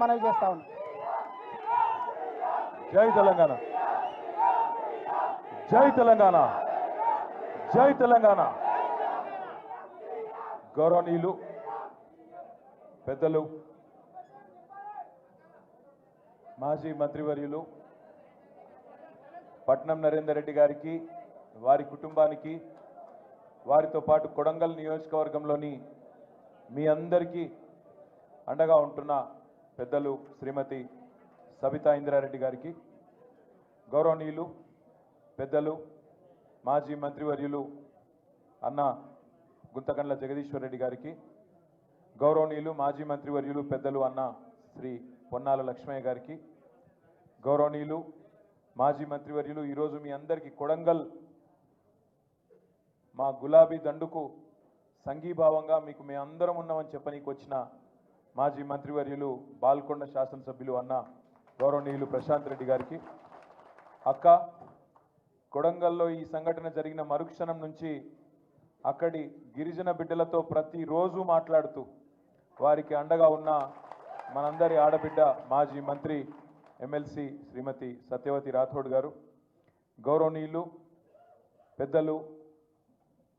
మనవి చేస్తా ఉన్నాం. జై తెలంగాణ. జై తెలంగాణ. జై తెలంగాణ. గౌరవనీయులు పెద్దలు మాజీ మంత్రివర్యులు పట్నం నరేందర్ రెడ్డి గారికి వారి కుటుంబానికి వారితో పాటు కొడంగల్ నియోజకవర్గంలోని మీ అందరికీ అండగా ఉంటున్న పెద్దలు శ్రీమతి సబితా ఇంద్రారెడ్డి గారికి గౌరవనీయులు పెద్దలు మాజీ మంత్రివర్యులు అన్న గుంతకండ్ల జగదీశ్వర్ రెడ్డి గారికి గౌరవనీయులు మాజీ మంత్రివర్యులు పెద్దలు అన్న శ్రీ పొన్నాల లక్ష్మయ్య గారికి గౌరవనీయులు మాజీ మంత్రివర్యులు ఈరోజు మీ అందరికీ కొడంగల్ మా గులాబీ దండుకు సంఘీభావంగా మీకు మేము అందరం ఉన్నామని చెప్పనీకి వచ్చిన మాజీ మంత్రివర్యులు బాల్కొండ శాసనసభ్యులు అన్న గౌరవనీయులు ప్రశాంత్ రెడ్డి గారికి. అక్క కొడంగల్లో ఈ సంఘటన జరిగిన మరుక్షణం నుంచి అక్కడి గిరిజన బిడ్డలతో ప్రతిరోజు మాట్లాడుతూ వారికి అండగా ఉన్న మనందరి ఆడబిడ్డ మాజీ మంత్రి ఎమ్మెల్సీ శ్రీమతి సత్యవతి రాథోడ్ గారు గౌరవనీయులు పెద్దలు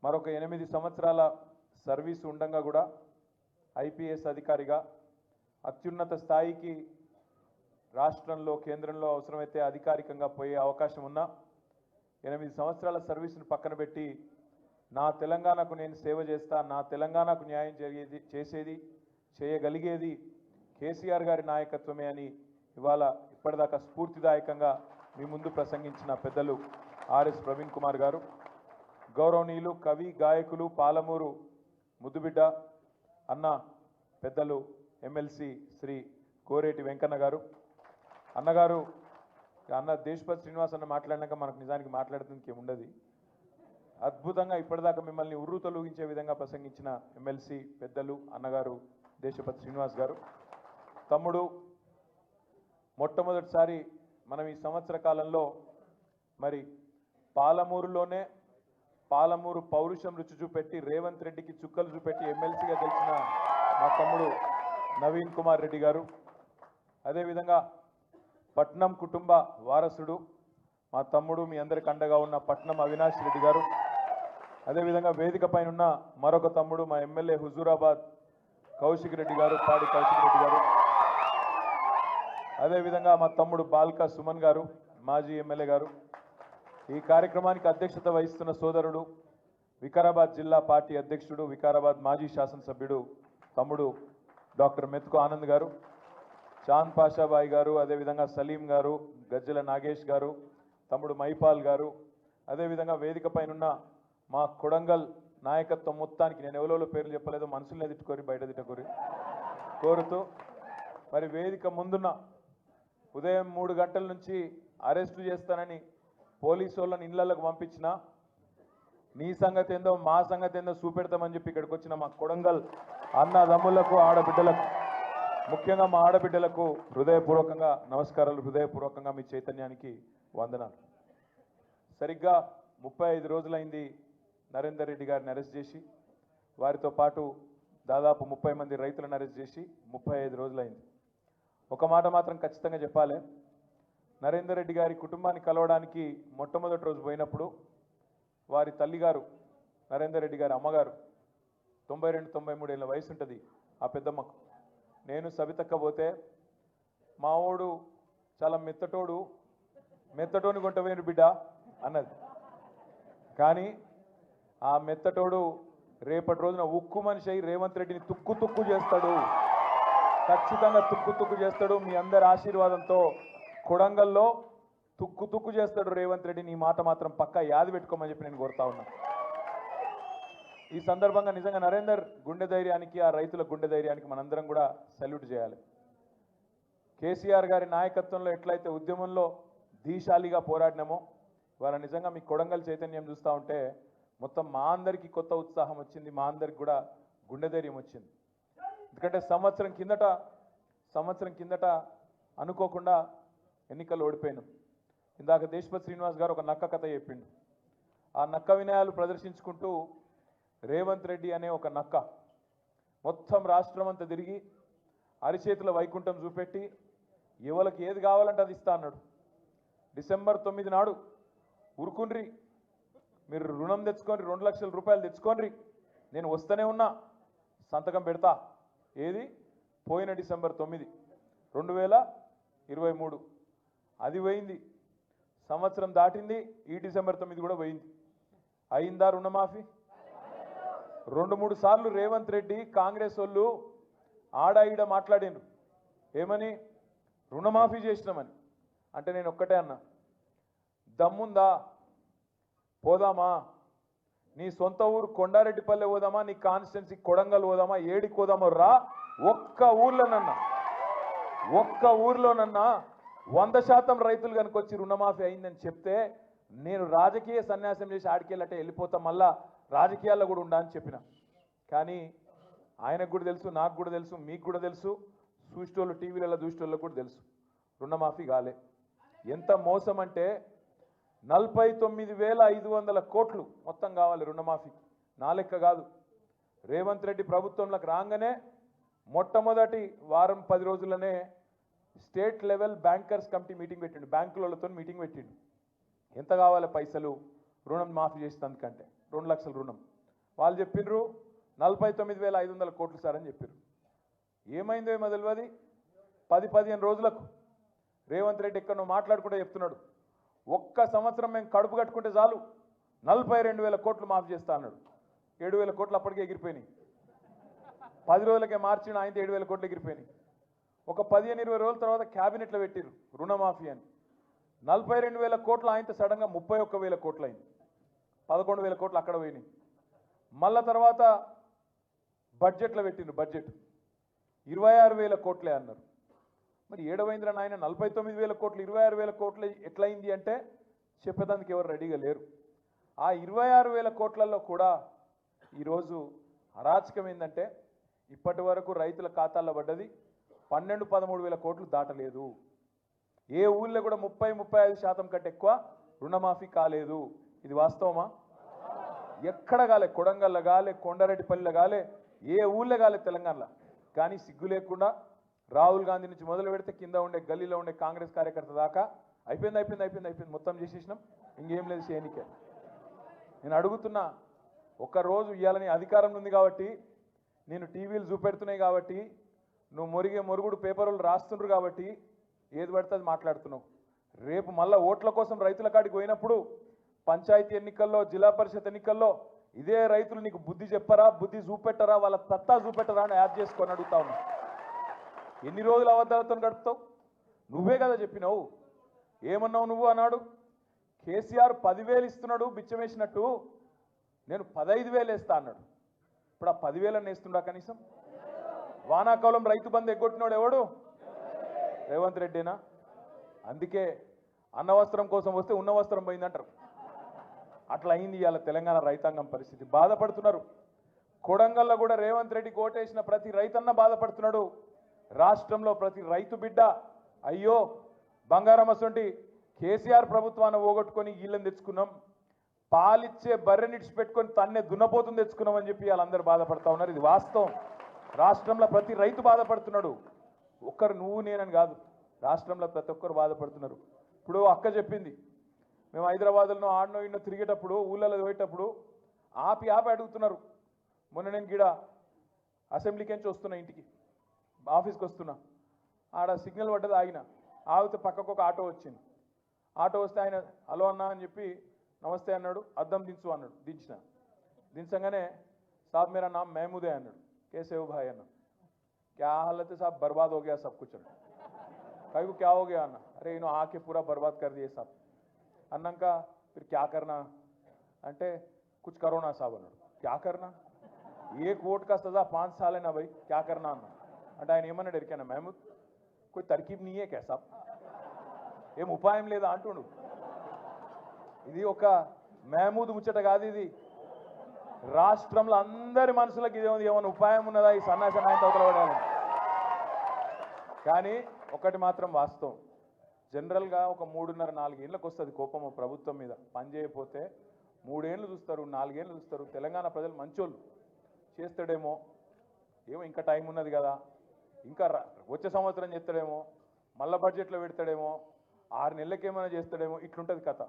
మరొక ఎనిమిది సంవత్సరాల సర్వీస్ ఉండగా కూడా ఐపీఎస్ అధికారిగా అత్యున్నత స్థాయికి రాష్ట్రంలో కేంద్రంలో అవసరమైతే అధికారికంగా పోయే అవకాశం ఉన్నా ఎనిమిది సంవత్సరాల సర్వీస్ను పక్కన పెట్టి నా తెలంగాణకు నేను సేవ చేస్తా నా తెలంగాణకు న్యాయం జరిగేది చేసేది చేయగలిగేది కేసీఆర్ గారి నాయకత్వమే అని ఇవాళ ఇప్పటిదాకా స్ఫూర్తిదాయకంగా మీ ముందు ప్రసంగించిన పెద్దలు ఆర్ఎస్ ప్రవీణ్ కుమార్ గారు. గౌరవనీయులు కవి గాయకులు పాలమూరు ముద్దుబిడ్డ అన్న పెద్దలు ఎమ్మెల్సీ శ్రీ కోరేటి వెంకన్న గారు. అన్నగారు అన్న దేశపతి శ్రీనివాస్ అన్న మాట్లాడినాక మనకు నిజానికి మాట్లాడుతుంది ఉండదు. అద్భుతంగా ఇప్పటిదాకా మిమ్మల్ని ఉర్రు తొలగించే విధంగా ప్రసంగించిన ఎమ్మెల్సీ పెద్దలు అన్నగారు దేశపతి శ్రీనివాస్ గారు. తమ్ముడు మొట్టమొదటిసారి మనం ఈ సంవత్సర కాలంలో మరి పాలమూరులోనే పాలమూరు పౌరుషం రుచి చూపెట్టి రేవంత్ రెడ్డికి చుక్కలు చూపెట్టి ఎమ్మెల్సీగా గెలిచిన మా తమ్ముడు నవీన్ కుమార్ రెడ్డి గారు. అదేవిధంగా పట్నం కుటుంబ వారసుడు మా తమ్ముడు మీ అందరికి అండగా ఉన్న పట్నం అవినాష్ రెడ్డి గారు. అదేవిధంగా వేదిక పైన ఉన్న మరొక తమ్ముడు మా ఎమ్మెల్యే హుజూరాబాద్ కౌశిక్ రెడ్డి గారు పాడి కౌశిక్ రెడ్డి గారు. అదేవిధంగా మా తమ్ముడు బాల్కా సుమన్ గారు మాజీ ఎమ్మెల్యే గారు. ఈ కార్యక్రమానికి అధ్యక్షత వహిస్తున్న సోదరుడు వికారాబాద్ జిల్లా పార్టీ అధ్యక్షుడు వికారాబాద్ మాజీ శాసనసభ్యుడు తమ్ముడు డాక్టర్ మెతుకు ఆనంద్ గారు చాంద్ పాషాబాయి గారు అదేవిధంగా సలీం గారు గజ్జల నాగేష్ గారు తమ్ముడు మైపాల్ గారు అదేవిధంగా వేదిక పైనున్న మా కొడంగల్ నాయకత్వం మొత్తానికి నేను ఎవరో పేర్లు చెప్పలేదు మనసులనే తిట్టుకోరి బయట తిట్టుకోరి కోరుతూ మరి వేదిక ముందున్న ఉదయం మూడు గంటల నుంచి అరెస్టు చేస్తానని పోలీసు వాళ్ళని ఇళ్ళకు పంపించిన నీ సంగతి ఏందో మా సంగతి ఏందో చూపెడతామని చెప్పి ఇక్కడికి వచ్చిన మా కొడంగల్ అన్నదమ్ములకు ఆడబిడ్డలకు ముఖ్యంగా మా ఆడబిడ్డలకు హృదయపూర్వకంగా నమస్కారాలు హృదయపూర్వకంగా మీ చైతన్యానికి వందనాలు. సరిగ్గా ముప్పై ఐదు రోజులైంది నరేందర్ రెడ్డి గారిని అరెస్ట్ చేసి వారితో పాటు దాదాపు ముప్పై మంది రైతులను అరెస్ట్ చేసి ముప్పై ఐదు రోజులైంది. ఒక మాట మాత్రం ఖచ్చితంగా చెప్పాలి. నరేందర్ రెడ్డి గారి కుటుంబాన్ని కలవడానికి మొట్టమొదటి రోజు పోయినప్పుడు వారి తల్లిగారు నరేందర్ రెడ్డి గారి అమ్మగారు తొంభై రెండు తొంభై మూడేళ్ళ వయసు ఉంటుంది ఆ పెద్దమ్మకు. నేను సవితక్క పోతే మావోడు చాలా మెత్తటోడు మెత్తటోని కొంటవేను బిడ్డ అన్నది. కానీ ఆ మెత్తటోడు రేపటి రోజున ఉక్కు మనిషి అయి రేవంత్ రెడ్డిని తుక్కు తుక్కు చేస్తాడు. ఖచ్చితంగా తుక్కు తుక్కు చేస్తాడు మీ అందరి ఆశీర్వాదంతో కొడంగల్లో తుక్కు తుక్కు చేస్తాడు రేవంత్ రెడ్డి నీ మాట మాత్రం పక్కా యాది పెట్టుకోమని చెప్పి నేను కోరుతా ఉన్నా. ఈ సందర్భంగా నిజంగా నరేందర్ గుండె ధైర్యానికి ఆ రైతుల గుండె ధైర్యానికి మనందరం కూడా సల్యూట్ చేయాలి. కేసీఆర్ గారి నాయకత్వంలో ఎట్లయితే ఉద్యమంలో దీశాలిగా పోరాడినామో ఇవాళ నిజంగా మీ కొడంగల్ చైతన్యం చూస్తూ ఉంటే మొత్తం మా అందరికీ కొత్త ఉత్సాహం వచ్చింది మా అందరికి కూడా గుండె ధైర్యం వచ్చింది. ఎందుకంటే సంవత్సరం కిందట సంవత్సరం కిందట అనుకోకుండా ఎన్నికలు ఓడిపోయినాం. ఇందాక దేశపతి శ్రీనివాస్ గారు ఒక నక్క కథ చెప్పిండు. ఆ నక్క వినయాలు ప్రదర్శించుకుంటూ రేవంత్ రెడ్డి అనే ఒక నక్క మొత్తం రాష్ట్రం అంతా తిరిగి అరిచేతుల వైకుంఠం చూపెట్టి ఎవరికి ఏది కావాలంటే అది ఇస్తా అన్నాడు. డిసెంబర్ తొమ్మిది నాడు ఉరుకుండ్రి మీరు రుణం తెచ్చుకొని రెండు లక్షల రూపాయలు తెచ్చుకోండి నేను వస్తూనే ఉన్నా సంతకం పెడతా ఏది? పోయిన డిసెంబర్ తొమ్మిది రెండు వేల ఇరవై మూడు. అది పోయింది. సంవత్సరం దాటింది ఈ డిసెంబర్ తొమ్మిది కూడా పోయింది. అయిందా రుణమాఫీ? రెండు మూడు సార్లు రేవంత్ రెడ్డి కాంగ్రెస్ వాళ్ళు ఆడ ఈడ మాట్లాడిండ్రు. ఏమని? రుణమాఫీ చేసినామని. అంటే నేను ఒక్కటే అన్నా. దమ్ముందా? పోదామా? నీ సొంత ఊరు కొండారెడ్డిపల్లె పోదామా? నీ కాన్స్టిట్యున్సీ కొడంగల్ పోదామా? ఏడికి పోదామో? రా. ఒక్క ఊర్లోనన్నా. ఒక్క ఊర్లోనన్నా వంద శాతం రైతులు కనుక వచ్చి రుణమాఫీ అయిందని చెప్తే నేను రాజకీయ సన్యాసం చేసి ఆడికెళ్ళటే వెళ్ళిపోతా మళ్ళా రాజకీయాల్లో కూడా ఉండా అని చెప్పిన. కానీ ఆయనకు కూడా తెలుసు నాకు కూడా తెలుసు మీకు కూడా తెలుసు చూసేటోళ్ళు టీవీలలో చూసేటోళ్ళకు కూడా తెలుసు. రుణమాఫీ కాలే. ఎంత మోసం అంటే నలభై తొమ్మిది వేల ఐదు వందల కోట్లు మొత్తం కావాలి రుణమాఫీకి నా లెక్క కాదు. రేవంత్ రెడ్డి ప్రభుత్వంలోకి రాగానే మొట్టమొదటి వారం పది రోజులనే state level bankers committee meeting పెట్టిండు బ్యాంకులతో మీటింగ్ పెట్టిండు. ఎంత కావాలి పైసలు? రుణం మాఫీ చేసినందుకంటే రెండు లక్షల రుణం. వాళ్ళు చెప్పిండ్రు నలభై తొమ్మిది వేల ఐదు వందల కోట్లు సార్ అని చెప్పారు ఏమైందో ఏమో తెలియదు పది పదిహేను రోజులకు రేవంత్ రెడ్డి ఎక్కడో మాట్లాడుకుంటే చెప్తున్నాడు. ఒక్క సంవత్సరం మేము కడుపు కట్టుకుంటే చాలు నలభై రెండు వేల కోట్లు మాఫీ చేస్తా అన్నాడు. ఏడు వేల కోట్లు అప్పటికే ఎగిరిపోయినాయి. పది రోజులకే మార్చిన ఆయన ఏడు వేల కోట్లు ఎగిరిపోయినాయి. ఒక పదిహేను ఇరవై రోజుల తర్వాత క్యాబినెట్లో పెట్టిరు రుణమాఫీ అని. నలభై రెండు వేల కోట్లు ఆయనతో సడన్గా ముప్పై ఒక్క వేల కోట్లు అయింది పదకొండు వేల కోట్లు అక్కడ పోయినాయి. మళ్ళా తర్వాత బడ్జెట్లో పెట్టిండ్రు బడ్జెట్. ఇరవై ఆరు వేల కోట్లే అన్నారు. మరి ఏడవైందిరా నాయన నలభై తొమ్మిది వేల కోట్లు ఇరవై ఆరు వేల కోట్లు ఎట్లయింది అంటే చెప్పేదానికి ఎవరు రెడీగా లేరు. ఆ ఇరవై ఆరు వేల కోట్లలో కూడా ఈరోజు అరాచకం ఏంటంటే ఇప్పటి వరకు రైతుల ఖాతాల్లో పడ్డది పన్నెండు పదమూడు వేల కోట్లు దాటలేదు. ఏ ఊళ్ళో కూడా ముప్పై ముప్పై ఐదు శాతం కంటే ఎక్కువ రుణమాఫీ కాలేదు. ఇది వాస్తవమా? ఎక్కడ కాలే? కొడంగల్లో కాలే కొండారెడ్డిపల్లిలో కాలే ఏ ఊళ్ళో కాలే తెలంగాణలో. కానీ సిగ్గు లేకుండా రాహుల్ గాంధీ నుంచి మొదలు పెడితే కింద ఉండే గల్లీలో ఉండే కాంగ్రెస్ కార్యకర్త దాకా అయిపోయింది అయిపోయింది అయిపోయింది అయిపోయింది. మొత్తం చేసేసినాం. ఇంకేం లేదు చేయనికే. నేను అడుగుతున్నా ఒక రోజు ఇవ్వాలని అధికారం ఉంది కాబట్టి నేను టీవీలు చూపెడుతున్నాయి కాబట్టి నువ్వు మొరిగే మురుగుడు పేపర్లు రాస్తుండ్రు కాబట్టి ఏది పడితే అది మాట్లాడుతున్నావు. రేపు మళ్ళీ ఓట్ల కోసం రైతుల కాడికి పోయినప్పుడు పంచాయతీ ఎన్నికల్లో జిల్లా పరిషత్ ఎన్నికల్లో ఇదే రైతులు నీకు బుద్ధి చెప్పరా బుద్ధి చూపెట్టరా వాళ్ళ తత్తా చూపెట్టరా అని యాడ్ చేసుకొని అడుగుతా ఉన్నా. ఎన్ని రోజులు అబద్ధాలతో గడుపుతావు? నువ్వే కదా చెప్పినావు. ఏమన్నావు నువ్వు అన్నాడు? కేసీఆర్ పదివేలు ఇస్తున్నాడు బిచ్చమేసినట్టు నేను పదహైదు వేలు వేస్తా అన్నాడు. ఇప్పుడు ఆ పదివేలన్నీ వేస్తుండా కనీసం? వానాకాలం రైతు బంధు ఎగ్గొట్టినాడు ఎవడు? రేవంత్ రెడ్డినా? అందుకే అన్న వస్త్రం కోసం వస్తే ఉన్న వస్త్రం పోయిందంటారు. అట్లా అయింది ఇవాళ తెలంగాణ రైతాంగం పరిస్థితి. బాధపడుతున్నారు. కొడంగల్లో కూడా రేవంత్ రెడ్డి కోటేసిన ప్రతి రైతన్న బాధపడుతున్నాడు. రాష్ట్రంలో ప్రతి రైతు బిడ్డ అయ్యో బంగారం అసంటి కేసీఆర్ ప్రభుత్వాన్ని పోగొట్టుకొని వీళ్ళని తెచ్చుకున్నాం. పాలిచ్చే బర్రెని పెట్టుకొని తన్నే దున్నపోతుంది తెచ్చుకున్నామని చెప్పి వాళ్ళందరూ బాధపడతా ఉన్నారు. ఇది వాస్తవం. రాష్ట్రంలో ప్రతి రైతు బాధపడుతున్నాడు. ఒక్కరు నువ్వు నేనని కాదు. రాష్ట్రంలో ప్రతి ఒక్కరు బాధపడుతున్నారు. ఇప్పుడు అక్క చెప్పింది. మేము హైదరాబాద్లో ఆడనో ఇన్నో తిరిగేటప్పుడు ఊళ్ళలో పోయేటప్పుడు ఆపి ఆపి అడుగుతున్నారు. మొన్న నేను గిడ అసెంబ్లీకి నుంచి వస్తున్నా ఇంటికి. ఆఫీస్కి వస్తున్నా. ఆడ సిగ్నల్ పడ్డది ఆగిన. ఆగితే పక్కకు ఒక ఆటో వచ్చింది. ఆటో వస్తే ఆయన హలో అన్నా అని చెప్పి నమస్తే అన్నాడు. అద్దం దించు అన్నాడు. దించిన. దించగానే సాబ్ మేరా నామ్ మహమూదే అన్నాడు. కేసేవ్ భాయ్ అన్నాడు क्या हालत है साहब बर्बाद हो गया सब कुछ कई को क्या हो गया अन्ना अरे इन्हों आके पूरा बर्बाद कर दिए साहब అన్నాక फिर क्या करना అంటే कुछ करो ना साहब అన్నాడు क्या करना एक वोट का सजा पाँच साल है ना भाई क्या करना అన్నా అంటే ఆయన ఏమన్నాడు ఎరికానా మహమూద్ कोई तरकीब नहीं है क्या साहब ఏం ఉపాయం లేదా అంటుండు ఇది ఒక మహమూద్ ముచ్చట కాదు ఇది రాష్ట్రంలో అందరి మనసులకు ఇదే ఉంది. ఏమైనా ఉపాయం ఉన్నదా? ఈ సన్నాస నాయన పడాలి కానీ ఒకటి మాత్రం వాస్తవం. జనరల్గా ఒక మూడున్నర నాలుగేళ్ళకి వస్తుంది కోపం ప్రభుత్వం మీద. పని చేయకపోతే మూడేళ్ళు చూస్తారు నాలుగేళ్ళు చూస్తారు. తెలంగాణ ప్రజలు మంచోళ్ళు. చేస్తాడేమో. ఏమో ఇంకా టైం ఉన్నది కదా. ఇంకా వచ్చే సంవత్సరం చేస్తాడేమో. మళ్ళా బడ్జెట్లో పెడతాడేమో. ఆరు నెలలకేమైనా చేస్తాడేమో. ఇట్లుంటుంది కథ.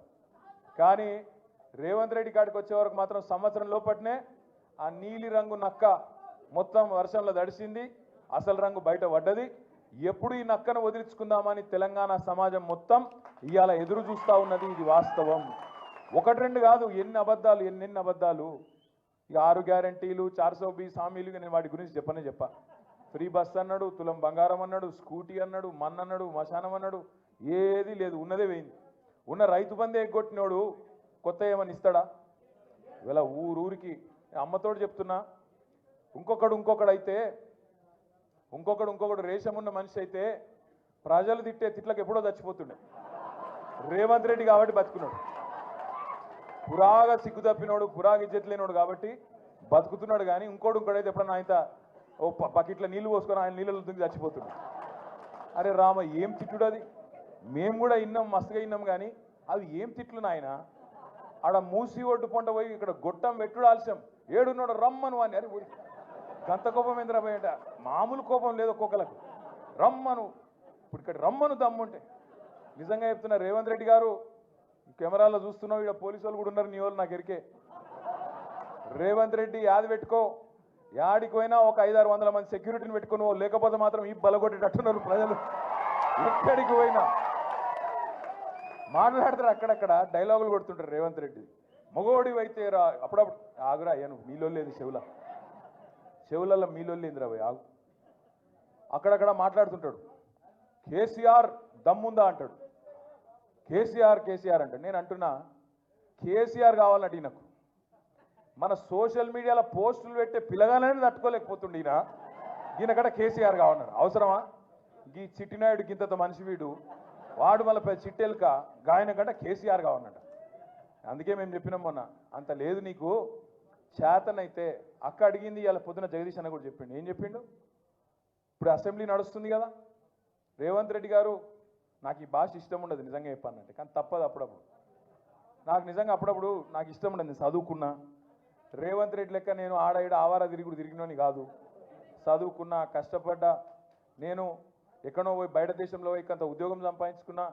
కానీ రేవంత్ రెడ్డి కాడికి వచ్చే వరకు మాత్రం సంవత్సరం లోపట్నే ఆ నీలి రంగు నక్క మొత్తం వర్షంలో దడిసింది అసలు రంగు బయట పడ్డది. ఎప్పుడు ఈ నక్కను వదిలించుకుందామని తెలంగాణ సమాజం మొత్తం ఇవాళ ఎదురు చూస్తూ ఉన్నది ఇది వాస్తవం. ఒకటి రెండు కాదు ఎన్ని అబద్ధాలు ఎన్నెన్ని అబద్ధాలు. ఇక ఆరు గ్యారంటీలు చార్సో బీస్ హామీలు నేను వాటి గురించి చెప్పనే చెప్పా. ఫ్రీ బస్ అన్నాడు తులం బంగారం అన్నాడు స్కూటీ అన్నాడు మన్ అన్నాడు మశానం అన్నాడు ఏది లేదు ఉన్నదే పోయింది. ఉన్న రైతు బందే ఎగ్గొట్టినోడు కొత్త ఏమని ఇస్తాడా? ఇవాళ ఊరూరికి అమ్మతోడు చెప్తున్నా. ఇంకొకడు ఇంకొకడు అయితే ఇంకొకడు ఇంకొకడు రేషం ఉన్న మనిషి అయితే ప్రజలు తిట్టే తిట్లకు ఎప్పుడో చచ్చిపోతుండే. రేవంత్ రెడ్డి కాబట్టి బతుకున్నాడు పురాగా సిగ్గు తప్పినోడు పురాగా ఇజ్జెత్లేనోడు కాబట్టి బతుకుతున్నాడు కానీ ఇంకోడు ఇంకోడైతే ఎప్పుడన్నా ఆయన ఓ బకెట్లో నీళ్ళు పోసుకొని ఆయన నీళ్ళలో దుంగి చచ్చిపోతున్నాడు అరే రామ ఏం తిట్టుడు అది? మేము కూడా ఇన్నాం మస్తుగా విన్నాం కానీ అది ఏం తిట్లు నాయన? ఆడ మూసి ఒడ్డు పొంట పోయి ఇక్కడ గొట్టం పెట్టుడు ఆలస్యం ఏడున్నాడు రమ్మను అని. అని గంత కోపం ఎందుకు బయట మామూలు కోపం లేదు ఒక్కొక్కలకు. రమ్మను. ఇప్పుడు ఇక్కడ రమ్మను దమ్ముంటే. నిజంగా చెప్తున్నా రేవంత్ రెడ్డి గారు కెమెరాలో చూస్తున్నావు ఇక్కడ పోలీసు వాళ్ళు కూడా ఉన్నారు నీ వాళ్ళు నాకు ఎరికే. రేవంత్ రెడ్డి యాది పెట్టుకో. యాడికి పోయినా ఒక ఐదారు వందల మంది సెక్యూరిటీని పెట్టుకుని లేకపోతే మాత్రం ఈ బలగొట్టేటట్టున్నారు ప్రజలు. ఎక్కడికి పోయినా. మాట్లాడతారు అక్కడక్కడ డైలాగులు కొడుతుంటారు రేవంత్ రెడ్డి. మగోడి అయితే రా అప్పుడప్పుడు ఆగురా అయ్యాను మీలో లేదు చెవుల. చెవులలో మీలో లేదురా భయ్ ఆగు. అక్కడక్కడ మాట్లాడుతుంటాడు. కేసీఆర్ దమ్ముందా అంటాడు. కేసీఆర్ కేసీఆర్ అంటాడు. నేను అంటున్నా కేసీఆర్ కావాలంటే ఈయనకు మన సోషల్ మీడియాలో పోస్టులు పెట్టే పిల్లగాలని తట్టుకోలేకపోతుండే ఈయన. దీనికట కేసీఆర్ కావాలన్నాడు అవసరమా? ఈ చిట్టినాయుడు గింత మనిషి వీడు. వాడు మళ్ళీ చిట్టెలుక గాయన కంటే కేసీఆర్ కావన్నట అందుకే మేము చెప్పినాం మొన్న అంత లేదు నీకు చేతనైతే అక్క అడిగింది ఇవాళ పొద్దున జగదీష్ అన్న కూడా చెప్పిండు. ఏం చెప్పిండు? ఇప్పుడు అసెంబ్లీ నడుస్తుంది కదా. రేవంత్ రెడ్డి గారు నాకు ఈ భాష ఇష్టం ఉండదు నిజంగా చెప్పానంటే కానీ తప్పదు అప్పుడప్పుడు. నాకు నిజంగా అప్పుడప్పుడు నాకు ఇష్టం ఉండదు నేను చదువుకున్నా. రేవంత్ రెడ్డి లెక్క నేను ఆడ ఈడ ఆవారా తిరుగుడు తిరిగినని కాదు. చదువుకున్నా కష్టపడ్డా నేను ఎక్కడో పోయి బయట దేశంలో పోయి కొంత ఉద్యోగం సంపాదించుకున్నా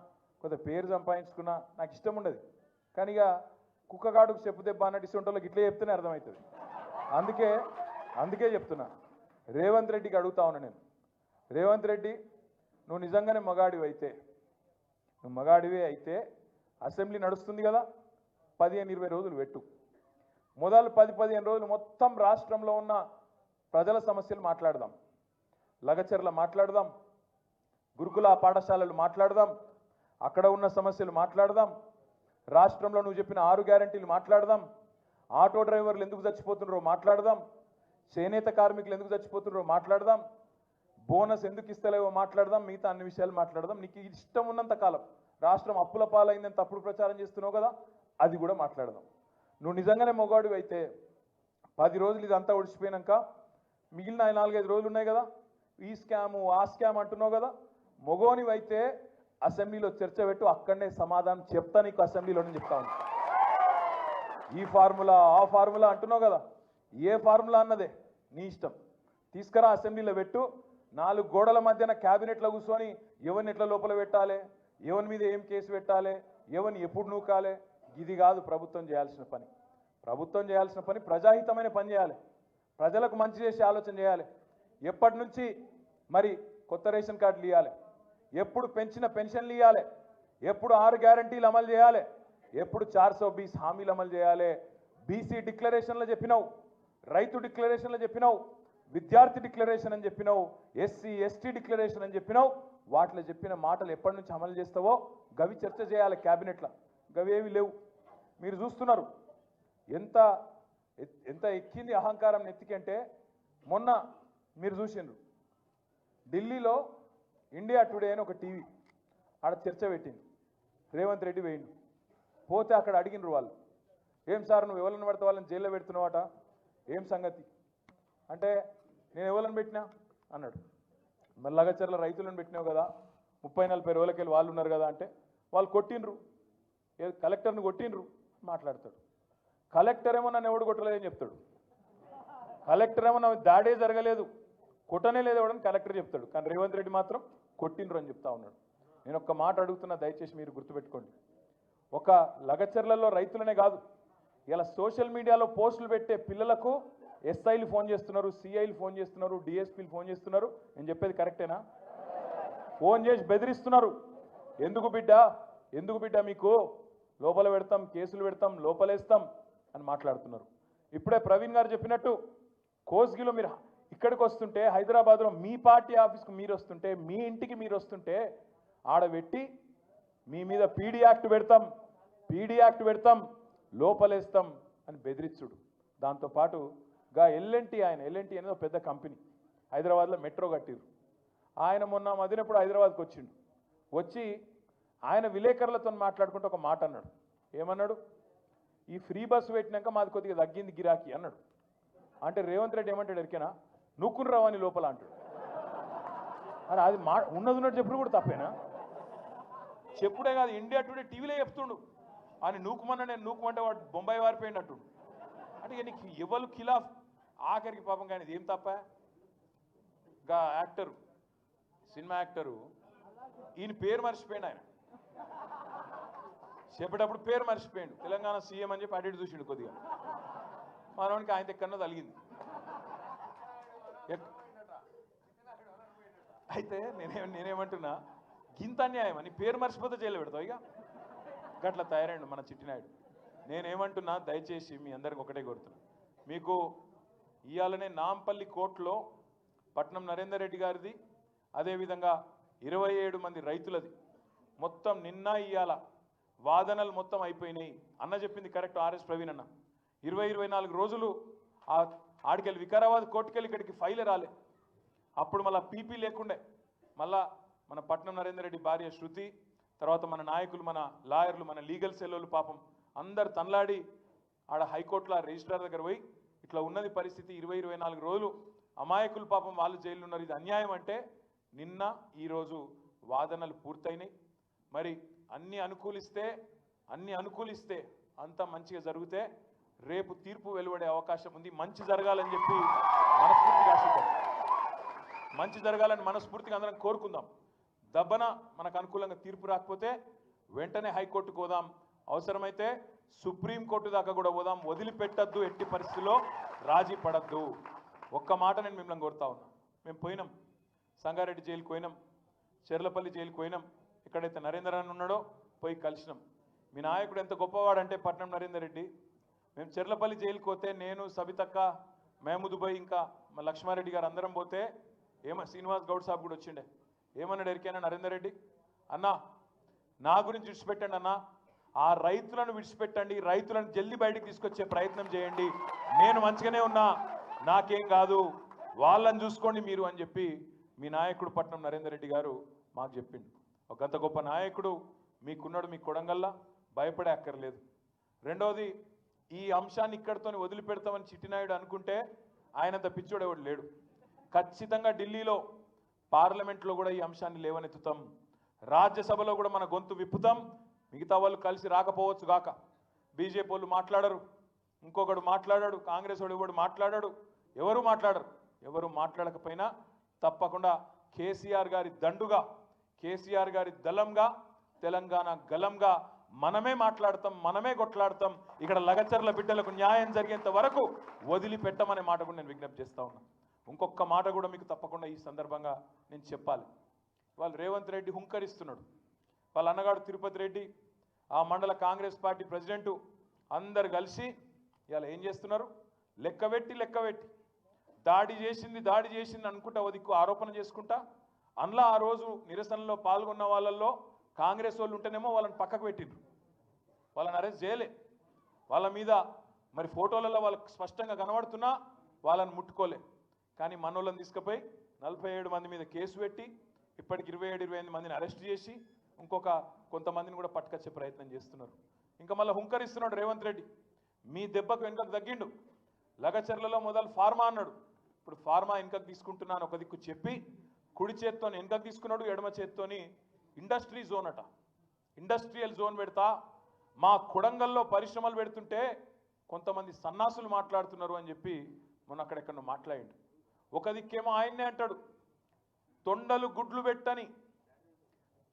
కొంత పేరు సంపాదించుకున్నా నాకు ఇష్టం ఉండదు. కానీ ఇక కుక్కగాడుకు చెప్పు దెబ్బ అన్నట్టు ఇస్తుంటోళ్ళకి ఇట్లే చెప్తేనే అర్థమవుతుంది. అందుకే అందుకే చెప్తున్నా. రేవంత్ రెడ్డికి అడుగుతా ఉన్నా నేను. రేవంత్ రెడ్డి నువ్వు నిజంగానే మగాడివి అయితే నువ్వు మగాడివే అయితే అసెంబ్లీ నడుస్తుంది కదా పదిహేను ఇరవై రోజులు పెట్టు. మొదలు పది పదిహేను రోజులు మొత్తం రాష్ట్రంలో ఉన్న ప్రజల సమస్యలు మాట్లాడదాం. లగచర్ల మాట్లాడదాం. గురుకుల పాఠశాలలు మాట్లాడదాం. అక్కడ ఉన్న సమస్యలు మాట్లాడదాం. రాష్ట్రంలో నువ్వు చెప్పిన ఆరు గ్యారంటీలు మాట్లాడదాం. ఆటో డ్రైవర్లు ఎందుకు చచ్చిపోతున్నారో మాట్లాడదాం. చేనేత కార్మికులు ఎందుకు చచ్చిపోతున్నారో మాట్లాడదాం. బోనస్ ఎందుకు ఇస్తలేవో మాట్లాడదాం. మిగతా అన్ని విషయాలు మాట్లాడదాం. నీకు ఇష్టం ఉన్నంత కాలం రాష్ట్రం అప్పుల పాలైందని తప్పుడు ప్రచారం చేస్తున్నావు కదా అది కూడా మాట్లాడదాం. నువ్వు నిజంగానే మొగాడు అయితే పది రోజులు ఇదంతా ఒడిచిపోయినాక మిగిలిన నాలుగైదు రోజులు ఉన్నాయి కదా ఈ స్కాము ఆ స్కామ్ అంటున్నావు కదా మొగోనివైతే అసెంబ్లీలో చర్చ పెట్టు అక్కడనే సమాధానం చెప్తా నీకు అసెంబ్లీలోనే చెప్తా ఉంటా. ఈ ఫార్ములా ఆ ఫార్ములా అంటున్నావు కదా? ఏ ఫార్ములా అన్నదే? నీ ఇష్టం. తీసుకురా అసెంబ్లీలో పెట్టు. నాలుగు గోడల మధ్యన క్యాబినెట్లో కూర్చొని ఎవరిని ఎట్లా లోపల పెట్టాలి? ఎవరి మీద ఏం కేసు పెట్టాలి? ఎవరిని ఎప్పుడు నూకాలి? ఇది కాదు ప్రభుత్వం చేయాల్సిన పని. ప్రభుత్వం చేయాల్సిన పని ప్రజాహితమైన పని చేయాలి. ప్రజలకు మంచి చేసే ఆలోచన చేయాలి. ఎప్పటి నుంచి? మరి కొత్త రేషన్ కార్డులు ఇవ్వాలి ఎప్పుడు పెంచిన పెన్షన్లు ఇవ్వాలి ఎప్పుడు ఆరు గ్యారంటీలు అమలు చేయాలి? ఎప్పుడు చార్ సో బీస్ హామీలు అమలు చేయాలి? బీసీ డిక్లరేషన్లో చెప్పినావు రైతు డిక్లరేషన్లో చెప్పినావు విద్యార్థి డిక్లరేషన్ అని చెప్పినావు ఎస్సీ ఎస్టీ డిక్లరేషన్ అని చెప్పినావు వాటిలో చెప్పిన మాటలు ఎప్పటి నుంచి అమలు చేస్తావో గవి చర్చ చేయాలి క్యాబినెట్లో. గవి ఏవి లేవు. మీరు చూస్తున్నారు ఎంత ఎంత ఎక్కింది అహంకారం నెత్తికంటే మొన్న మీరు చూసిండ్రు ఢిల్లీలో ఇండియా టుడే అని ఒక టీవీ ఆడ చర్చ పెట్టింది రేవంత్ రెడ్డి వేయండు పోతే అక్కడ అడిగినరు వాళ్ళు ఏం సార్ నువ్వు ఎవరిని పడితే వాళ్ళని జైల్లో పెడుతున్నావాట? ఏం సంగతి? అంటే నేను ఎవరిని పెట్టినా? అన్నాడు. మరి లగచర్ల రైతులను పెట్టినావు కదా ముప్పై నలభై రోజులకి వాళ్ళు ఉన్నారు కదా అంటే వాళ్ళు కొట్టిండ్రు. ఏదో కలెక్టర్ని కొట్టిండ్రు మాట్లాడతాడు. కలెక్టర్ ఏమో నన్ను ఎవడు కొట్టలేదని చెప్తాడు. కలెక్టర్ ఏమో నా దాడే జరగలేదు కొట్టనే లేదు ఎవడని కలెక్టర్ చెప్తాడు. కానీ రేవంత్ రెడ్డి మాత్రం కొట్టిండ్రు అని చెప్తా ఉన్నాడు. నేను ఒక్క మాట అడుగుతున్నా దయచేసి మీరు గుర్తుపెట్టుకోండి. ఒక లగచర్లలో రైతులనే కాదు ఇలా సోషల్ మీడియాలో పోస్టులు పెట్టే పిల్లలకు ఎస్ఐలు ఫోన్ చేస్తున్నారు సిఐలు ఫోన్ చేస్తున్నారు డిఎస్పీలు ఫోన్ చేస్తున్నారు. నేను చెప్పేది కరెక్టేనా? ఫోన్ చేసి బెదిరిస్తున్నారు. ఎందుకు బిడ్డ? ఎందుకు బిడ్డ మీకు? లోపల పెడతాం కేసులు పెడతాం లోపలేస్తాం అని మాట్లాడుతున్నారు. ఇప్పుడే ప్రవీణ్ గారు చెప్పినట్టు కోస్గిలో మీరు ఇక్కడికి వస్తుంటే హైదరాబాద్లో మీ పార్టీ ఆఫీస్కి మీరు వస్తుంటే మీ ఇంటికి మీరు వస్తుంటే ఆడబెట్టి మీ మీద పీడీ యాక్ట్ పెడతాం పీడీ యాక్ట్ పెడతాం లోపలేస్తాం అని బెదిరించుడు దాంతోపాటు గా ఎల్ఎన్టీ ఆయన ఎల్ఎన్టీ అనేది ఒక పెద్ద కంపెనీ హైదరాబాద్లో మెట్రో కట్టిరు ఆయన మొన్న మదినప్పుడు హైదరాబాద్కి వచ్చిండు. వచ్చి ఆయన విలేకరులతో మాట్లాడుకుంటూ ఒక మాట అన్నాడు. ఏమన్నాడు? ఈ ఫ్రీ బస్సు పెట్టినాక మాది కొద్దిగా తగ్గింది గిరాకీ అన్నాడు. అంటే రేవంత్ రెడ్డి ఏమంటాడు ఎరికేనా? నువ్వుకుని రావని లోపల అంటాడు. అరే అది మా ఉన్నది ఉన్నట్టు చెప్పుడు కూడా తప్పేనా? చెప్పుడే కాదు ఇండియా టుడే టీవీలో చెప్తుండు. అని నూకుమన్నా నేను నూకుమంటే వాడు బొంబాయి వారిపోయినట్టు అంటే ఇక నీకు ఎవరు ఖిలాఫ్ ఆఖరికి పాపం కానీ ఏం తప్ప? గా యాక్టరు సినిమా యాక్టరు ఈయన పేరు మర్చిపోయాడు ఆయన. చెప్పేటప్పుడు పేరు మర్చిపోయాడు. తెలంగాణ సీఎం అని చెప్పి అడిగి చూసిండు కొద్దిగా. మనవానికి ఆయన ఎక్కడో తలిగింది అయితే నేనే నేనేమంటున్నా? గింత అన్యాయం అని పేరు మర్చిపోతే జైలు పెడతావు ఇక. గట్ల తయారైండు మన చిట్టినాయుడు. నేనేమంటున్నా దయచేసి మీ అందరికి ఒకటే కోరుతున్నా. మీకు ఇవాళనే నాంపల్లి కోర్టులో పట్నం నరేందర్ రెడ్డి గారిది అదేవిధంగా ఇరవై ఏడు మంది రైతులది. మొత్తం నిన్న ఇవాళ వాదనలు మొత్తం అయిపోయినాయి. అన్న చెప్పింది కరెక్ట్ ఆర్ఎస్ ప్రవీణ్ అన్న. ఇరవై ఇరవై నాలుగు రోజులు ఆడికెళ్ళి వికారాబాద్ కోర్టుకెళ్ళి ఇక్కడికి ఫైల్ రాలే. అప్పుడు మళ్ళీ పీపీ లేకుండే. మళ్ళా మన పట్నం నరేందర్ రెడ్డి భార్య శృతి తర్వాత మన నాయకులు మన లాయర్లు మన లీగల్ సెల్లోలు పాపం అందరు తన్లాడి ఆడ హైకోర్టులో రిజిస్ట్రార్ దగ్గర పోయి ఇట్లా ఉన్నది పరిస్థితి ఇరవై ఇరవై నాలుగు రోజులు అమాయకులు పాపం వాళ్ళు జైల్లో ఉన్నారు. ఇది అన్యాయం అంటే నిన్న ఈరోజు వాదనలు పూర్తయినాయి. మరి అన్ని అనుకూలిస్తే అన్ని అనుకూలిస్తే అంతా మంచిగా జరిగితే రేపు తీర్పు వెలువడే అవకాశం ఉంది. మంచి జరగాలని చెప్పి మనస్ఫూర్తిగా ఆశిద్దాం. మంచి జరగాలని మనస్ఫూర్తిగా అందరం కోరుకుందాం. దబ్బన మనకు అనుకూలంగా తీర్పు రాకపోతే వెంటనే హైకోర్టుకు పోదాం. అవసరమైతే సుప్రీంకోర్టు దాకా కూడా పోదాం. వదిలిపెట్టద్దు ఎట్టి పరిస్థితుల్లో రాజీ పడద్దు. ఒక్క మాట నేను మిమ్మల్ని కోరుతా ఉన్నా. మేము పోయినాం. సంగారెడ్డి జైలుకి పోయినాం. చెర్లపల్లి జైలుకి పోయినాం. ఎక్కడైతే నరేంద్ర ఉన్నాడో పోయి కలిసినాం. మీ నాయకుడు ఎంత గొప్పవాడంటే పట్నం నరేందర్ రెడ్డి. మేము చెర్లపల్లి జైలుకి పోతే నేను సబితక్క మహమూదుబాయ్ ఇంకా మా లక్ష్మారెడ్డి గారు అందరం పోతే ఏమన్నా శ్రీనివాస్ గౌడ్ సాబ్ కూడా వచ్చిండే. ఏమన్నాడు ఎరికైనా నరేందర్ రెడ్డి? అన్నా నా గురించి విడిచిపెట్టండి అన్నా. ఆ రైతులను విడిచిపెట్టండి రైతులను జల్దీ బయటకు తీసుకొచ్చే ప్రయత్నం చేయండి. నేను మంచిగానే ఉన్నా నాకేం కాదు వాళ్ళని చూసుకోండి మీరు అని చెప్పి మీ నాయకుడు పట్నం నరేందర్ రెడ్డి గారు మాకు చెప్పిండు. ఒక అంత గొప్ప నాయకుడు మీకున్నాడు మీ కొడంగల్లా భయపడే అక్కర్లేదు. రెండవది ఈ అంశాన్ని ఇక్కడితో వదిలిపెడతామని చిట్టినాయుడు అనుకుంటే ఆయనంత పిచ్చోడేవాడు లేడు. ఖచ్చితంగా ఢిల్లీలో పార్లమెంట్లో కూడా ఈ అంశాన్ని లేవనెత్తుతాం. రాజ్యసభలో కూడా మన గొంతు విప్పుతాం. మిగతా వాళ్ళు కలిసి రాకపోవచ్చు గాక. బీజేపీ వాళ్ళు మాట్లాడరు. ఇంకొకడు మాట్లాడాడు కాంగ్రెస్ వాడు ఎవడు మాట్లాడాడు? ఎవరు మాట్లాడరు? ఎవరు మాట్లాడకపోయినా తప్పకుండా కేసీఆర్ గారి దండుగా కేసీఆర్ గారి దళంగా తెలంగాణ గలంగా మనమే మాట్లాడతాం మనమే కొట్లాడతాం. ఇక్కడ లగచర్ల బిడ్డలకు న్యాయం జరిగేంత వరకు వదిలిపెట్టమనే మాట కూడా నేను విజ్ఞప్తి చేస్తా ఉన్నా. ఇంకొక మాట కూడా మీకు తప్పకుండా ఈ సందర్భంగా నేను చెప్పాలి. వాళ్ళు రేవంత్ రెడ్డి హుంకరిస్తున్నాడు. వాళ్ళ అన్నగాడు తిరుపతి రెడ్డి ఆ మండల కాంగ్రెస్ పార్టీ ప్రెసిడెంటు అందరు కలిసి ఇవాళ ఏం చేస్తున్నారు? లెక్కబెట్టి లెక్కబెట్టి దాడి చేసింది దాడి చేసింది అనుకుంటా ఓ దిక్కు ఆరోపణ చేసుకుంటా. అందులో ఆ రోజు నిరసనలో పాల్గొన్న వాళ్ళల్లో కాంగ్రెస్ వాళ్ళు ఉంటేనేమో వాళ్ళని పక్కకు పెట్టిండ్రు. వాళ్ళని అరెస్ట్ చేయలే. వాళ్ళ మీద మరి ఫోటోలలో వాళ్ళకి స్పష్టంగా కనబడుతున్నా వాళ్ళని ముట్టుకోలే. కానీ మనోళ్ళని తీసుకుపోయి నలభై ఏడు మంది మీద కేసు పెట్టి ఇప్పటికి ఇరవై ఏడు ఇరవై ఎనిమిది మందిని అరెస్ట్ చేసి ఇంకొక కొంతమందిని కూడా పట్టుకొచ్చే ప్రయత్నం చేస్తున్నారు. ఇంకా మళ్ళీ హుంకరిస్తున్నాడు రేవంత్ రెడ్డి. మీ దెబ్బకు వెనుకకు తగ్గిండు. లగచర్లలో మొదలు ఫార్మా అన్నాడు. ఇప్పుడు ఫార్మా వెనుకకు తీసుకుంటున్నాను ఒక దిక్కు చెప్పి కుడి చేత్తోని వెనుకకు తీసుకున్నాడు ఎడమ చేత్తోని ఇండస్ట్రీ జోన్ అట. ఇండస్ట్రియల్ జోన్ పెడతా. మా కొడంగల్లో పరిశ్రమలు పెడుతుంటే కొంతమంది సన్నాసులు మాట్లాడుతున్నారు అని చెప్పి మొన్న అక్కడెక్కడ మాట్లాడిండు. ఒక దిక్కేమో ఆయన్నే అంటాడు. తొండలు గుడ్లు పెట్టని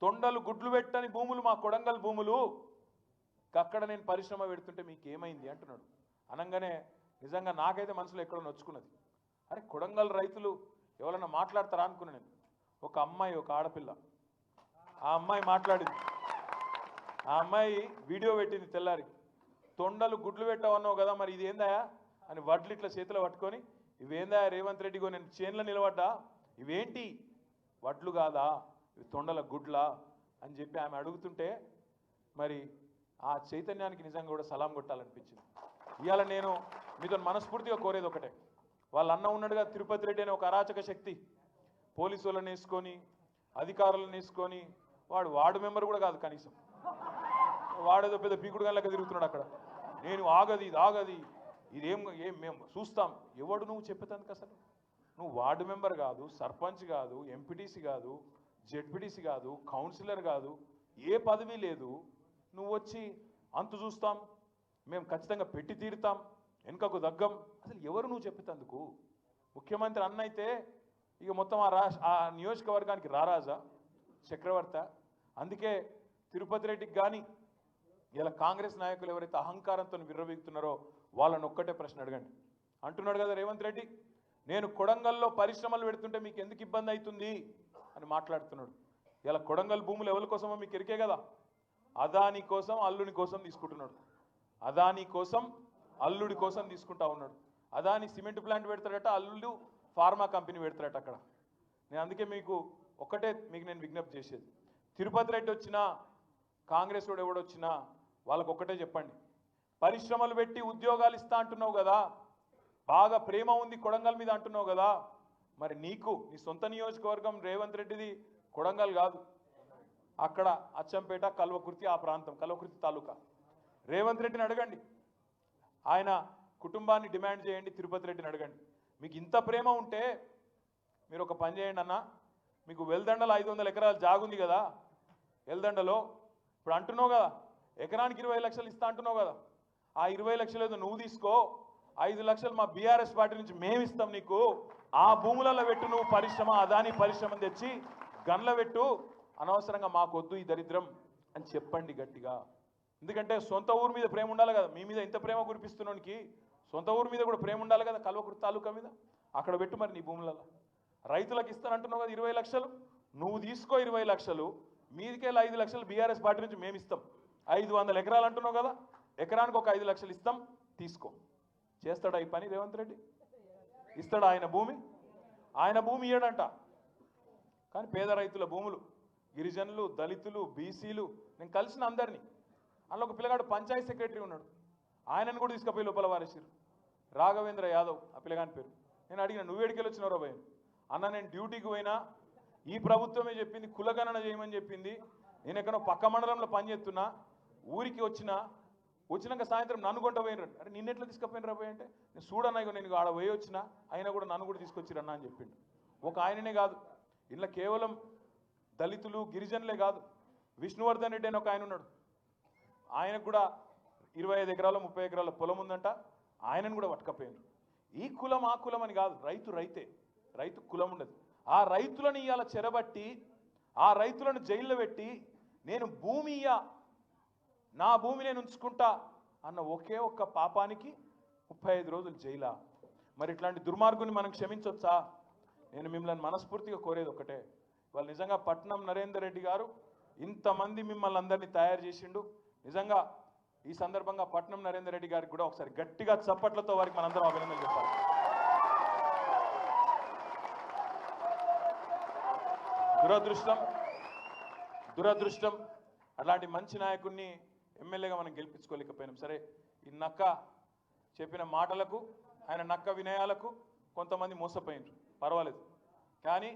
తొండలు గుడ్లు పెట్టని భూములు మా కొడంగల్ భూములు. అక్కడ నేను పరిశ్రమ పెడుతుంటే మీకు ఏమైంది అంటున్నాడు. అనగానే నిజంగా నాకైతే మనసులో ఎక్కడో నొచ్చుకున్నది. అరే కొడంగల్ రైతులు ఎవరన్నా మాట్లాడతారా అనుకున్నా నేను. ఒక అమ్మాయి ఒక ఆడపిల్ల. ఆ అమ్మాయి మాట్లాడింది. ఆ అమ్మాయి వీడియో పెట్టింది తెల్లారి. తొండలు గుడ్లు పెట్టామన్నావు కదా మరి ఇది ఏందా అని వడ్లు ఇట్లా చేతిలో పట్టుకొని ఇవేందా రేవంత్ రెడ్డిగో నేను చేన్లో నిలబడ్డా? ఇవేంటి? వడ్లు కాదా? ఇవి తొండల గుడ్లా? అని చెప్పి ఆమె అడుగుతుంటే మరి ఆ చైతన్యానికి నిజంగా కూడా సలాం కొట్టాలనిపించింది. ఇవాళ నేను మీతో మనస్ఫూర్తిగా కోరేది ఒకటే. వాళ్ళ అన్న తిరుపతి రెడ్డి అనే ఒక అరాచక శక్తి. పోలీసు వాళ్ళని వేసుకొని అధికారులను వేసుకొని వాడు వార్డు మెంబర్ కూడా కాదు కనీసం. వాడేదో పెద్ద పీకుడు గల్లక తిరుగుతున్నాడు అక్కడ. నేను ఆగది ఇది ఆగది. ఇదేం ఏం మేము చూస్తాం. ఎవడు నువ్వు చెప్పేదానికి అసలు? నువ్వు వార్డు మెంబర్ కాదు సర్పంచ్ కాదు ఎంపీటీసీ కాదు జెడ్పీటీసీ కాదు కౌన్సిలర్ కాదు ఏ పదవి లేదు. నువ్వు వచ్చి అంతు చూస్తాం. మేము ఖచ్చితంగా పెట్టి తీరుతాం. వెనుకకు దగ్గం. అసలు ఎవరు నువ్వు చెప్పేతందుకు ముఖ్యమంత్రి అన్న అయితే ఇక మొత్తం ఆ రాష్ట్ర ఆ నియోజకవర్గానికి రారాజా చక్రవర్త. అందుకే తిరుపతి రెడ్డికి కానీ ఇలా కాంగ్రెస్ నాయకులు ఎవరైతే అహంకారంతో విర్రవీగుతున్నారో వాళ్ళని ఒక్కటే ప్రశ్న అడగండి. అంటున్నాడు కదా రేవంత్ రెడ్డి నేను కొడంగల్లో పరిశ్రమలు పెడుతుంటే మీకు ఎందుకు ఇబ్బంది అవుతుంది? అని మాట్లాడుతున్నాడు. ఇలా కొడంగల్ భూములు ఎవరి కోసమో మీకు ఎరికే కదా? అదాని కోసం అల్లుని కోసం తీసుకుంటున్నాడు. అదాని కోసం అల్లుడి కోసం తీసుకుంటా ఉన్నాడు. అదాని సిమెంట్ ప్లాంట్ పెడతాడట అల్లుడు ఫార్మా కంపెనీ పెడతాడట అక్కడ. నేను అందుకే మీకు ఒక్కటే మీకు నేను విజ్ఞప్తి చేసేది. తిరుపతి రెడ్డి వచ్చినా కాంగ్రెస్ వాడు ఎవడొచ్చినా వాళ్ళకు ఒక్కటే చెప్పండి. పరిశ్రమలు పెట్టి ఉద్యోగాలు ఇస్తా అంటున్నావు కదా. బాగా ప్రేమ ఉంది కొడంగల్ మీద అంటున్నావు కదా. మరి నీకు నీ సొంత నియోజకవర్గం రేవంత్ రెడ్డిది కొడంగల్ కాదు. అక్కడ అచ్చంపేట కల్వకుర్తి ఆ ప్రాంతం కల్వకుర్తి తాలూకా. రేవంత్ రెడ్డిని అడగండి. ఆయన కుటుంబాన్ని డిమాండ్ చేయండి తిరుపతి రెడ్డిని అడగండి. మీకు ఇంత ప్రేమ ఉంటే మీరు ఒక పని చేయండి అన్న. మీకు వెల్దండలో ఐదు వందల ఎకరాలు జాగుంది కదా. వెల్దండలో ఇప్పుడు అంటున్నావు కదా ఎకరానికి ఇరవై లక్షలు ఇస్తా అంటున్నావు కదా. ఆ ఇరవై లక్షలు ఏదో నువ్వు తీసుకో ఐదు లక్షలు మా బీఆర్ఎస్ పార్టీ నుంచి మేము ఇస్తాం నీకు. ఆ భూములలో పెట్టు నువ్వు పరిశ్రమ అదాని పరిశ్రమ తెచ్చి గన్ల పెట్టు. అనవసరంగా మాకొద్దు ఈ దరిద్రం అని చెప్పండి గట్టిగా. ఎందుకంటే సొంత ఊరు మీద ప్రేమ ఉండాలి కదా మీ మీద ఇంత ప్రేమ కురిపిస్తున్నానికి సొంత ఊరు మీద కూడా ప్రేమ ఉండాలి కదా కల్వకుర్తి తాలూకా మీద? అక్కడ పెట్టు మరి నీ భూములలో. రైతులకు ఇస్తానంటున్నావు కదా ఇరవై లక్షలు నువ్వు తీసుకో ఇరవై లక్షలు మీదికెళ్ళి ఐదు లక్షలు బీఆర్ఎస్ పార్టీ నుంచి మేము ఇస్తాం ఐదు వందల ఎకరాలు అంటున్నావు కదా ఎకరానికి ఒక ఐదు లక్షలు ఇస్తాం తీసుకో. చేస్తాడా ఈ పని రేవంత్ రెడ్డి? ఇస్తాడా ఆయన భూమి? ఆయన భూమి ఇయ్యడంట కానీ పేద రైతుల భూములు గిరిజనులు దళితులు బీసీలు నేను కలిసిన అందరినీ. అందులో ఒక పిల్లగాడు పంచాయతీ సెక్రటరీ ఉన్నాడు. ఆయనను కూడా తీసుకుపోయి లోపల వారేసారు రాఘవేంద్ర యాదవ్ ఆ పిల్లగాని పేరు. నేను అడిగిన నువ్వేడికెళ్ళి వచ్చినారో భయం అన్న నేను డ్యూటీకి పోయినా ఈ ప్రభుత్వమే చెప్పింది కులగణన చేయమని చెప్పింది. నేను ఎక్కడో పక్క మండలంలో పనిచేస్తున్నా ఊరికి వచ్చిన వచ్చినాక సాయంత్రం నన్ను కొంట పోయినాడు అరే నిన్న ఎట్లా తీసుకుపోయినరా పోయి అంటే నేను చూడన్నా నేను ఆడ పోయి వచ్చిన ఆయన కూడా నన్ను కూడా తీసుకొచ్చిరన్నా అని చెప్పిండు. ఒక ఆయననే కాదు ఇంట్లో కేవలం దళితులు గిరిజనులే కాదు విష్ణువర్ధన్ రెడ్డి అని ఒక ఆయన ఉన్నాడు. ఆయనకు కూడా ఇరవై ఐదు ఎకరాల ముప్పై ఎకరాల పొలం ఉందంట ఆయనను కూడా పట్టుకపోయారు ఈ కులం ఆ కులం అని కాదు రైతు రైతే రైతు కులం ఉండదు. ఆ రైతులను ఇవాళ చెరబట్టి ఆ రైతులను జైల్లో పెట్టి నేను భూమి నా భూమి నేను ఉంచుకుంటా అన్న ఒకే ఒక్క పాపానికి ముప్పై ఐదు రోజులు జైలా. మరి ఇట్లాంటి దుర్మార్గుని మనం క్షమించవచ్చా నేను మిమ్మల్ని మనస్ఫూర్తిగా కోరేది ఒకటే. వాళ్ళు నిజంగా పట్నం నరేందర్ రెడ్డి గారు ఇంతమంది మిమ్మల్ని అందరినీ తయారు చేసిండు. నిజంగా ఈ సందర్భంగా పట్నం నరేందర్ రెడ్డి గారికి కూడా ఒకసారి గట్టిగా చప్పట్లతో వారికి మనందరం అభినందన చెప్పాలి. దురదృష్టం దురదృష్టం అలాంటి మంచి నాయకుడిని ఎమ్మెల్యేగా మనం గెలిపించుకోలేకపోయినాం. సరే ఈ నక్క చెప్పిన మాటలకు ఆయన నక్క వినయాలకు కొంతమంది మోసపోయినారు. పర్వాలేదు. కానీ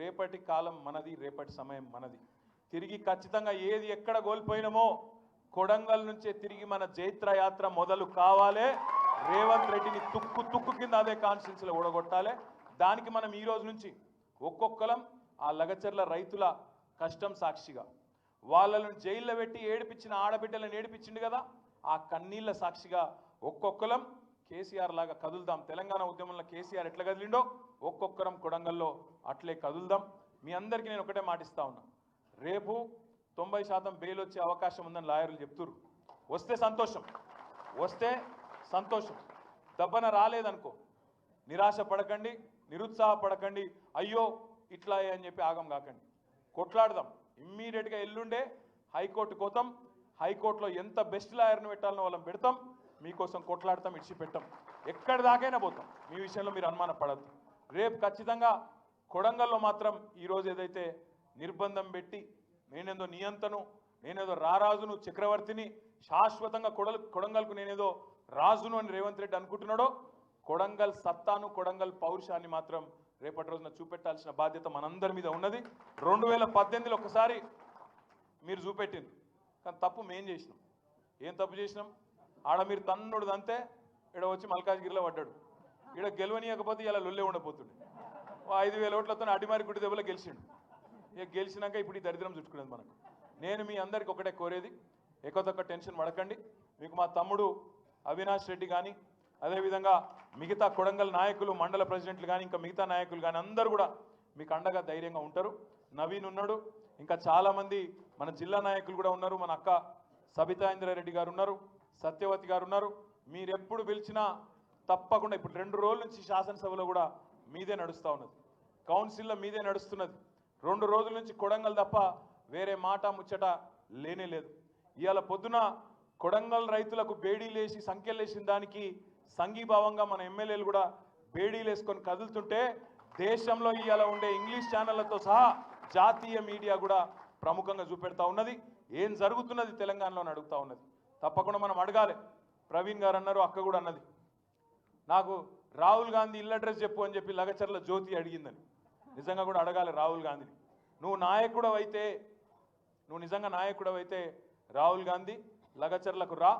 రేపటి కాలం మనది రేపటి సమయం మనది. తిరిగి ఖచ్చితంగా ఏది ఎక్కడ కోల్పోయినామో కొడంగల్ నుంచే తిరిగి మన జైత్ర యాత్ర మొదలు కావాలే. రేవంత్ రెడ్డిని తుక్కు తుక్కు కింద అదే కాన్స్టిట్యూన్సీలో ఓడగొట్టాలి దానికి మనం ఈ రోజు నుంచి ఒక్కొక్కలం ఆ లగచర్ల రైతుల కష్టం సాక్షిగా. వాళ్ళను జైల్లో పెట్టి ఏడిపించిన ఆడబిడ్డలను ఏడిపించిండు కదా? ఆ కన్నీళ్ళ సాక్షిగా ఒక్కొక్కలం కేసీఆర్ లాగా కదులుదాం. తెలంగాణ ఉద్యమంలో కేసీఆర్ ఎట్లా కదిలిండో ఒక్కొక్కరం కొడంగల్లో అట్లే కదులుదాం. మీ అందరికీ నేను ఒకటే మాటిస్తా ఉన్నా. రేపు తొంభై శాతం బెయిల్ వచ్చే అవకాశం ఉందని లాయర్లు చెప్తురు వస్తే సంతోషం. వస్తే సంతోషం. దబ్బన రాలేదనుకో. నిరాశ పడకండి నిరుత్సాహపడకండి. అయ్యో ఇట్లా అని చెప్పి ఆగం కాకండి. కొట్లాడదాం. ఇమ్మీడియట్గా ఎల్లుండే హైకోర్టు కోతాం. హైకోర్టులో ఎంత బెస్ట్ లాయర్ని పెట్టాలనో వాళ్ళని పెడతాం. మీకోసం కొట్లాడతాం ఇడిచి పెట్టాం ఎక్కడి దాకైనా పోతాం. మీ విషయంలో మీరు అనుమాన పడద్దు రేపు ఖచ్చితంగా కొడంగల్లో మాత్రం ఈరోజు ఏదైతే నిర్బంధం పెట్టి నేనేదో నియంతను నేనేదో రారాజును చక్రవర్తిని శాశ్వతంగా కొడల్ కొడంగల్కు నేనేదో రాజును అని రేవంత్ రెడ్డి అనుకుంటున్నాడో కొడంగల్ సత్తాను కొడంగల్ పౌరుషాన్ని మాత్రం రేపటి రోజున చూపెట్టాల్సిన బాధ్యత మనందరి మీద ఉన్నది. రెండు వేల పద్దెనిమిదిలో ఒకసారి మీరు చూపెట్టింది కానీ తప్పు మేం చేసినాం. ఏం తప్పు చేసినాం? ఆడ మీరు తన్నుడు అంతే ఇక్కడ వచ్చి మల్కాజ్గిరిలో పడ్డాడు. ఇక్కడ గెలవనీయకపోతే ఇలా లొల్లే ఉండబోతుండే. ఐదు వేల ఓట్లతో అడిమారి గుడి దెబ్బలో గెలిచిండు. ఇక గెలిచినాక ఇప్పుడు ఈ దరిద్రం చుట్టుకునేది మనకు. నేను మీ అందరికి ఒకటే కోరేది ఎక్కువ టెన్షన్ పడకండి. మీకు మా తమ్ముడు అవినాష్ రెడ్డి కానీ అదేవిధంగా మిగతా కొడంగల్ నాయకులు మండల ప్రెసిడెంట్లు కానీ ఇంకా మిగతా నాయకులు కానీ అందరూ కూడా మీకు అండగా ధైర్యంగా ఉంటారు. నవీన్ ఉన్నాడు. ఇంకా చాలామంది మన జిల్లా నాయకులు కూడా ఉన్నారు. మన అక్క సబితాంద్రారెడ్డి గారు ఉన్నారు. సత్యవతి గారు ఉన్నారు. మీరెప్పుడు పిలిచినా తప్పకుండా ఇప్పుడు రెండు రోజుల నుంచి శాసనసభలో కూడా మీదే నడుస్తూ ఉన్నది. కౌన్సిల్లో మీదే నడుస్తున్నది. రెండు రోజుల నుంచి కొడంగల్ తప్ప వేరే మాట ముచ్చట లేనే లేదు. ఇవాళ పొద్దున కొడంగల్ రైతులకు బేడీలేసి సంఖ్యలేసిన దానికి సంఘీభావంగా మన ఎమ్మెల్యేలు కూడా బేడీలు వేసుకొని కదులుతుంటే దేశంలో ఇవాళ ఉండే ఇంగ్లీష్ ఛానళ్ళతో సహా జాతీయ మీడియా కూడా ప్రముఖంగా చూపెడతా ఉన్నది. ఏం జరుగుతున్నది తెలంగాణలో అడుగుతా ఉన్నది. తప్పకుండా మనం అడగాలి. ప్రవీణ్ గారు అన్నారు అక్క కూడా అన్నది. నాకు రాహుల్ గాంధీ ఇల్లు అడ్రస్ చెప్పు అని చెప్పి లగచర్ల జ్యోతి అడిగిందని. నిజంగా కూడా అడగాలి రాహుల్ గాంధీని. నువ్వు నాయకుడు అయితే నువ్వు నిజంగా నాయకుడు అయితే రాహుల్ గాంధీ లగచర్లకు రా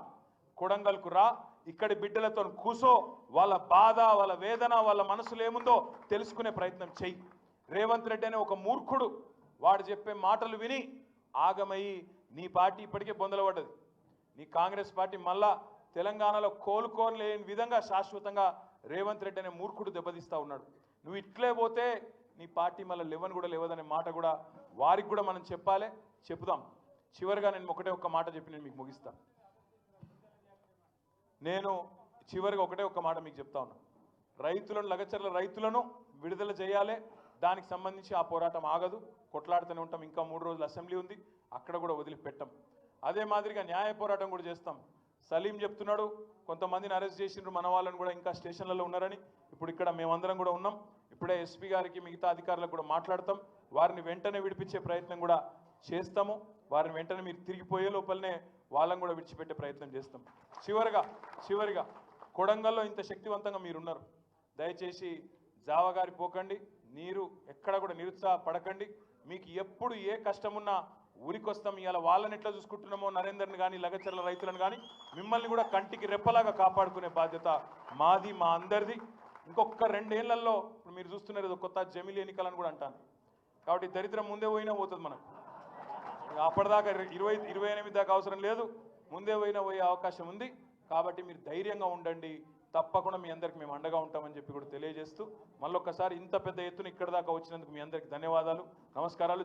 కొడంగల్కు రా ఇక్కడి బిడ్డలతో కూసో వాళ్ళ బాధ వాళ్ళ వేదన వాళ్ళ మనసులో ఏముందో తెలుసుకునే ప్రయత్నం చెయ్యి రేవంత్ రెడ్డి అనే ఒక మూర్ఖుడు. వాడు చెప్పే మాటలు విని ఆగమయ్యి నీ పార్టీ ఇప్పటికే బొందలపడ్డది నీ కాంగ్రెస్ పార్టీ మళ్ళా తెలంగాణలో కోలుకోలేని విధంగా శాశ్వతంగా రేవంత్ రెడ్డి అనే మూర్ఖుడు దెబ్బతీస్తా ఉన్నాడు. నువ్వు ఇట్లే పోతే నీ పార్టీ మళ్ళీ లెవెన్ కూడా లేవదనే మాట కూడా వారికి కూడా మనం చెప్పాలి. చెప్పుదాం. చివరిగా నేను ఒకటే ఒక్క మాట చెప్పి నేను మీకు ముగిస్తాను నేను చివరిగా ఒకటే ఒక్క మాట మీకు చెప్తా ఉన్నా. రైతులను లగచర్ల రైతులను విడుదల చేయాలి. దానికి సంబంధించి ఆ పోరాటం ఆగదు. కొట్లాడుతూనే ఉంటాం. ఇంకా మూడు రోజులు అసెంబ్లీ ఉంది. అక్కడ కూడా వదిలిపెట్టాం. అదే మాదిరిగా న్యాయ పోరాటం కూడా చేస్తాం. సలీం చెప్తున్నాడు కొంతమందిని అరెస్ట్ చేసిండ్రు మన వాళ్ళని కూడా ఇంకా స్టేషన్లలో ఉన్నారని. ఇప్పుడు ఇక్కడ మేమందరం కూడా ఉన్నాం. ఇప్పుడే ఎస్పీ గారికి మిగతా అధికారులకు కూడా మాట్లాడతాం. వారిని వెంటనే విడిపించే ప్రయత్నం కూడా చేస్తాము. వారిని వెంటనే మీరు తిరిగిపోయే లోపలనే వాళ్ళని కూడా విడిచిపెట్టే ప్రయత్నం చేస్తాం. చివరిగా చివరిగా కొడంగల్లో ఇంత శక్తివంతంగా మీరున్నారు. దయచేసి జావగారి పోకండి. నీరు ఎక్కడ కూడా నిరుత్సాహపడకండి. మీకు ఎప్పుడు ఏ కష్టమున్నా ఊరికొస్తాం. ఇవాళ వాళ్ళని ఎట్లా చూసుకుంటున్నామో నరేందర్ని కానీ లగచర్ల రైతులను కానీ మిమ్మల్ని కూడా కంటికి రెప్పలాగా కాపాడుకునే బాధ్యత మాది మా అందరిది. ఇంకొక రెండేళ్ళలో ఇప్పుడు మీరు చూస్తున్నారు కొత్త జమిలి ఎన్నికలను కూడా అంటాను. కాబట్టి దరిద్రం ముందే పోయినా పోతుంది మనకు. అప్పటిదాకా ఇరవై ఇరవై ఎనిమిది దాకా అవసరం లేదు. ముందే పోయినా పోయే అవకాశం ఉంది. కాబట్టి మీరు ధైర్యంగా ఉండండి. తప్పకుండా మీ అందరికి మేము అండగా ఉంటామని చెప్పి కూడా తెలియజేస్తూ మళ్ళొక్కసారి ఇంత పెద్ద ఎత్తున ఇక్కడ దాకా వచ్చినందుకు మీ అందరికి ధన్యవాదాలు. నమస్కారాలు.